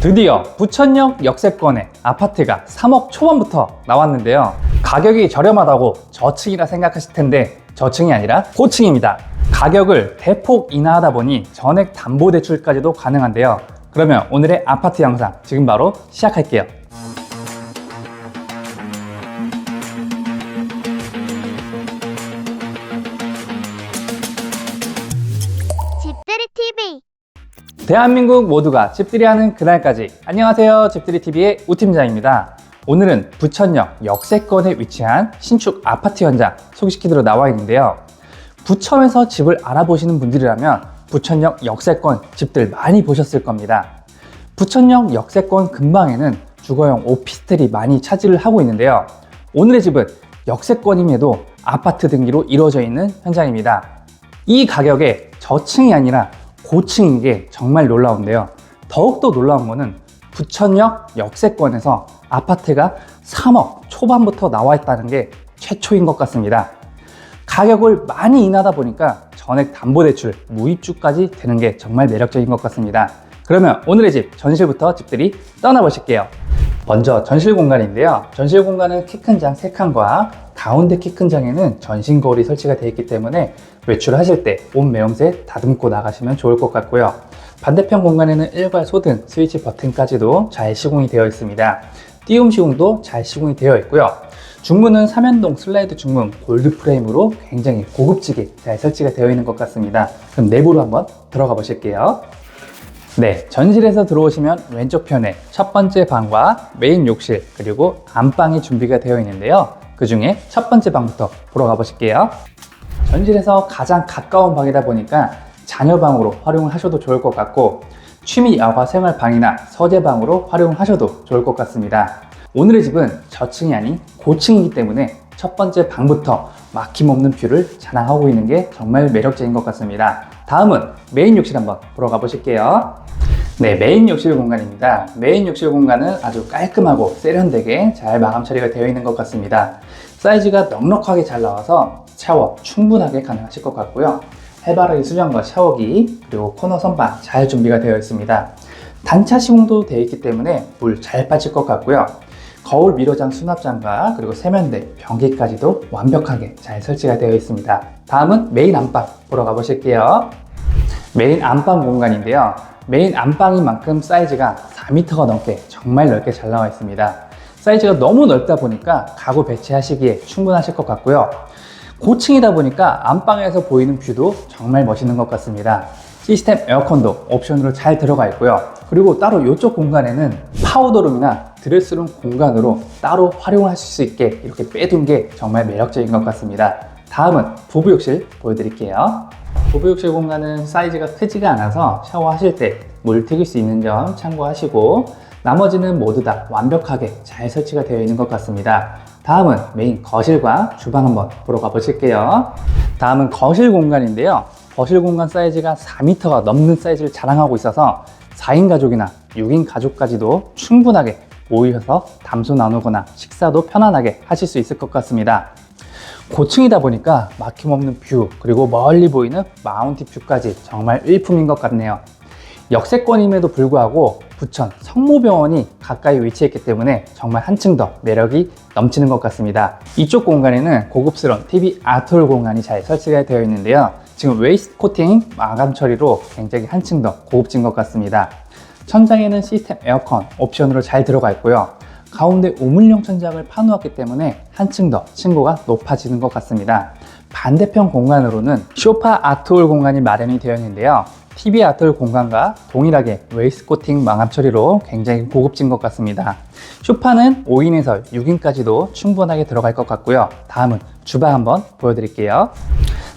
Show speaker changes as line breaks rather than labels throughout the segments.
드디어 부천역 역세권의 아파트가 3억 초반부터 나왔는데요. 가격이 저렴하다고 저층이라 생각하실 텐데 저층이 아니라 고층입니다. 가격을 대폭 인하하다 보니 전액 담보 대출까지도 가능한데요. 그러면 오늘의 아파트 영상 지금 바로 시작할게요. 대한민국 모두가 집들이 하는 그날까지. 안녕하세요. 집들이TV의 우팀장입니다. 오늘은 부천역 역세권에 위치한 신축 아파트 현장 소개시키도록 나와 있는데요. 부천에서 집을 알아보시는 분들이라면 부천역 역세권 집들 많이 보셨을 겁니다. 부천역 역세권 근방에는 주거용 오피스텔이 많이 차지를 하고 있는데요. 오늘의 집은 역세권임에도 아파트 등기로 이루어져 있는 현장입니다. 이 가격에 저층이 아니라 고층인 게 정말 놀라운데요. 더욱더 놀라운 거는 부천역 역세권에서 아파트가 3억 초반부터 나와 있다는 게 최초인 것 같습니다. 가격을 많이 인하다 보니까 전액 담보대출, 무입주까지 되는 게 정말 매력적인 것 같습니다. 그러면 오늘의 집, 전실부터 집들이 떠나보실게요. 먼저 전실 공간인데요. 전실 공간은 키 큰 장 3칸과 가운데 키 큰 장에는 전신 거울이 설치가 되어 있기 때문에 외출하실 때 옷 매염새 다듬고 나가시면 좋을 것 같고요. 반대편 공간에는 일괄 소등, 스위치 버튼까지도 잘 시공이 되어 있습니다. 띄움 시공도 잘 시공이 되어 있고요. 중문은 삼연동 슬라이드 중문 골드 프레임으로 굉장히 고급지게 잘 설치가 되어 있는 것 같습니다. 그럼 내부로 한번 들어가 보실게요. 네, 전실에서 들어오시면 왼쪽 편에 첫 번째 방과 메인 욕실 그리고 안방이 준비가 되어 있는데요. 그 중에 첫 번째 방부터 보러 가보실게요. 전실에서 가장 가까운 방이다 보니까 자녀방으로 활용을 하셔도 좋을 것 같고 취미 야과 생활 방이나 서재방으로 활용을 하셔도 좋을 것 같습니다. 오늘의 집은 저층이 아닌 고층이기 때문에 첫 번째 방부터 막힘없는 뷰를 자랑하고 있는 게 정말 매력적인 것 같습니다. 다음은 메인 욕실 한번 보러 가보실게요. 네, 메인 욕실 공간입니다. 메인 욕실 공간은 아주 깔끔하고 세련되게 잘 마감 처리가 되어 있는 것 같습니다. 사이즈가 넉넉하게 잘 나와서 샤워 충분하게 가능하실 것 같고요. 해바라기 수전과 샤워기 그리고 코너 선반 잘 준비가 되어 있습니다. 단차 시공도 되어 있기 때문에 물 잘 빠질 것 같고요. 거울 미러장 수납장과 그리고 세면대, 변기까지도 완벽하게 잘 설치가 되어 있습니다. 다음은 메인 안방 보러 가보실게요. 메인 안방 공간인데요. 메인 안방인 만큼 사이즈가 4m가 넘게 정말 넓게 잘 나와 있습니다. 사이즈가 너무 넓다 보니까 가구 배치하시기에 충분하실 것 같고요. 고층이다 보니까 안방에서 보이는 뷰도 정말 멋있는 것 같습니다. 시스템 에어컨도 옵션으로 잘 들어가 있고요. 그리고 따로 이쪽 공간에는 파우더룸이나 드레스룸 공간으로 따로 활용을 하실 수 있게 이렇게 빼둔 게 정말 매력적인 것 같습니다. 다음은 부부욕실 보여드릴게요. 부부욕실 공간은 사이즈가 크지가 않아서 샤워하실 때 물 튀길 수 있는 점 참고하시고 나머지는 모두 다 완벽하게 잘 설치가 되어 있는 것 같습니다. 다음은 메인 거실과 주방 한번 보러 가보실게요. 다음은 거실 공간인데요. 거실 공간 사이즈가 4m가 넘는 사이즈를 자랑하고 있어서 4인 가족이나 6인 가족까지도 충분하게 모이셔서 담소 나누거나 식사도 편안하게 하실 수 있을 것 같습니다. 고층이다 보니까 막힘없는 뷰 그리고 멀리 보이는 마운티 뷰까지 정말 일품인 것 같네요. 역세권임에도 불구하고 부천 성모병원이 가까이 위치했기 때문에 정말 한층 더 매력이 넘치는 것 같습니다. 이쪽 공간에는 고급스러운 TV 아트홀 공간이 잘 설치가 되어 있는데요. 지금 웨이스트 코팅 마감 처리로 굉장히 한층 더 고급진 것 같습니다. 천장에는 시스템 에어컨 옵션으로 잘 들어가 있고요. 가운데 우물형 천장을 파놓았기 때문에 한층 더 층고가 높아지는 것 같습니다. 반대편 공간으로는 쇼파 아트홀 공간이 마련이 되어 있는데요. TV 아트홀 공간과 동일하게 웨이스코팅 망압 처리로 굉장히 고급진 것 같습니다. 쇼파는 5인에서 6인까지도 충분하게 들어갈 것 같고요. 다음은 주방 한번 보여드릴게요.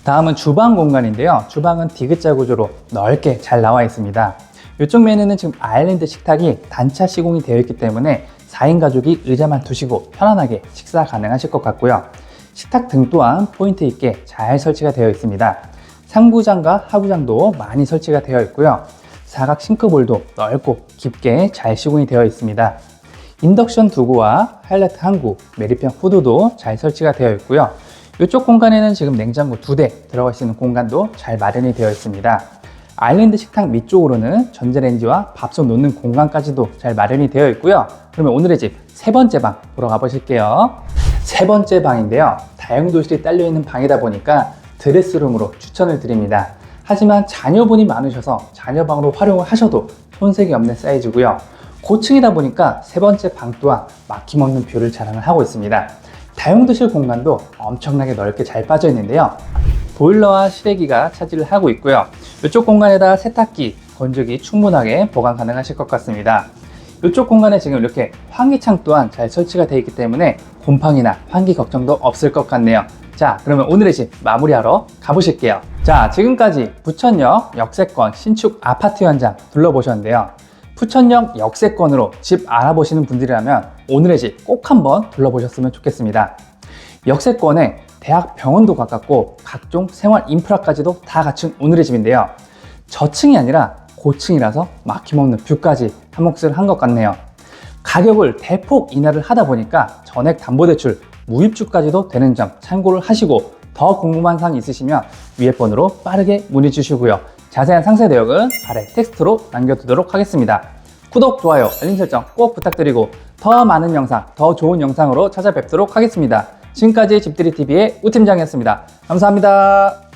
다음은 주방 공간인데요. 주방은 디귿자 구조로 넓게 잘 나와 있습니다. 이쪽 메뉴는 지금 아일랜드 식탁이 단차 시공이 되어 있기 때문에 4인 가족이 의자만 두시고 편안하게 식사 가능하실 것 같고요. 식탁 등 또한 포인트 있게 잘 설치가 되어 있습니다. 상부장과 하부장도 많이 설치가 되어 있고요. 사각 싱크볼도 넓고 깊게 잘 시공이 되어 있습니다. 인덕션 두구와 하이라이트 한구, 메리평 후드도 잘 설치가 되어 있고요. 이쪽 공간에는 지금 냉장고 두 대 들어갈 수 있는 공간도 잘 마련이 되어 있습니다. 아일랜드 식탁 밑쪽으로는 전자레인지와 밥솥 놓는 공간까지도 잘 마련이 되어 있고요. 그러면 오늘의 집 세 번째 방 보러 가보실게요. 세 번째 방인데요. 다용도실이 딸려 있는 방이다 보니까 드레스룸으로 추천을 드립니다. 하지만 자녀분이 많으셔서 자녀방으로 활용을 하셔도 손색이 없는 사이즈고요. 고층이다 보니까 세 번째 방 또한 막힘없는 뷰를 자랑을 하고 있습니다. 다용도실 공간도 엄청나게 넓게 잘 빠져 있는데요. 보일러와 실외기가 차지를 하고 있고요. 이쪽 공간에다 세탁기, 건조기 충분하게 보관 가능하실 것 같습니다. 이쪽 공간에 지금 이렇게 환기창 또한 잘 설치가 되어 있기 때문에 곰팡이나 환기 걱정도 없을 것 같네요. 자, 그러면 오늘의 집 마무리하러 가보실게요. 자, 지금까지 부천역 역세권 신축 아파트 현장 둘러보셨는데요. 부천역 역세권으로 집 알아보시는 분들이라면 오늘의 집 꼭 한번 둘러보셨으면 좋겠습니다. 역세권에 대학 병원도 가깝고 각종 생활 인프라까지도 다 갖춘 오늘의 집인데요. 저층이 아니라 고층이라서 막힘없는 뷰까지 한 몫을 한 것 같네요. 가격을 대폭 인하를 하다 보니까 전액 담보대출 무입주까지도 되는 점 참고를 하시고 더 궁금한 사항 있으시면 위에 번호로 빠르게 문의 주시고요. 자세한 상세 내역은 아래 텍스트로 남겨두도록 하겠습니다. 구독, 좋아요, 알림 설정 꼭 부탁드리고 더 많은 영상, 더 좋은 영상으로 찾아뵙도록 하겠습니다. 지금까지 집들이TV의 우팀장이었습니다. 감사합니다.